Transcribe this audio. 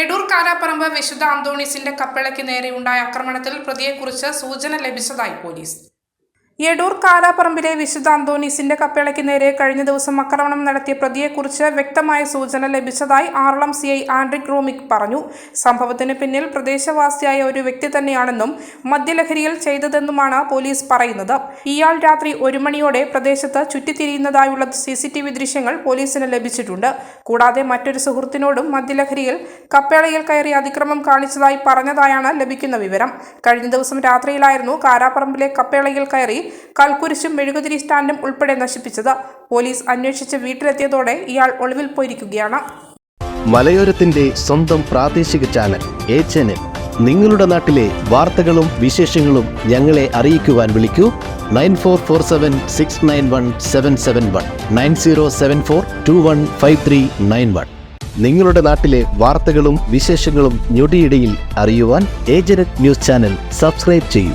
എടൂർ കാരാപ്പറമ്പ് വിശുദ്ധ അന്തോണീസിന്റെ കപ്പളയ്ക്ക് നേരെയുണ്ടായ ആക്രമണത്തിൽ പ്രതിയെക്കുറിച്ച് സൂചന ലഭിച്ചതായി പോലീസ്. എടൂർ കാലാപറമ്പിലെ വിശുദ്ധ അന്തോണീസിന്റെ കപ്പേളയ്ക്ക് നേരെ കഴിഞ്ഞ ദിവസം ആക്രമണം നടത്തിയ പ്രതിയെക്കുറിച്ച് വ്യക്തമായ സൂചന ലഭിച്ചതായി ആറളം സി ഐ ആൻഡ്രിക് റോമിക് പറഞ്ഞു. സംഭവത്തിന് പിന്നിൽ പ്രദേശവാസിയായ ഒരു വ്യക്തി തന്നെയാണെന്നും മദ്യലഹരിയിൽ ചെയ്തതെന്നുമാണ് പോലീസ് പറയുന്നത്. ഇയാൾ രാത്രി ഒരു മണിയോടെ പ്രദേശത്ത് ചുറ്റിത്തിരിയുന്നതായുള്ള സി സി ടി വി ദൃശ്യങ്ങൾ പോലീസിന് ലഭിച്ചിട്ടുണ്ട്. കൂടാതെ മറ്റൊരു സുഹൃത്തിനോടും മദ്യലഹരിയിൽ കപ്പേളയിൽ കയറി അതിക്രമം കാണിച്ചതായി പറഞ്ഞതായാണ് ലഭിക്കുന്ന വിവരം. കഴിഞ്ഞ ദിവസം രാത്രിയിലായിരുന്നു കാരാപ്പറമ്പിലെ കപ്പേളയിൽ കയറി കൽക്കുരിശും മെഴുകുതിരി സ്റ്റാൻഡും ഉൾപ്പെടെ നശിപ്പിച്ചത്. പോലീസ് അന്വേഷിച്ച് വീട്ടിലെത്തിയതോടെ ഇയാൾ ഒളിവിൽ പോയിരിക്കുകയാണ്. മലയോരത്തിന്റെ സ്വന്തം പ്രാദേശിക ചാനൽ എ ചാനൽ. നിങ്ങളുടെ നാട്ടിലെ വാർത്തകളും വിശേഷങ്ങളും ഞങ്ങളെ അറിയിക്കുവാൻ വിളിക്കൂ. Nine four four seven six nine one seven seven one nine zero seven four two one five three nine one. നിങ്ങളുടെ നാട്ടിലെ വാർത്തകളും വിശേഷങ്ങളും ഞൊടിയിടയിൽ അറിയുവാൻ ഏജനറ്റ് ന്യൂസ് ചാനൽ സബ്സ്ക്രൈബ് ചെയ്യൂ.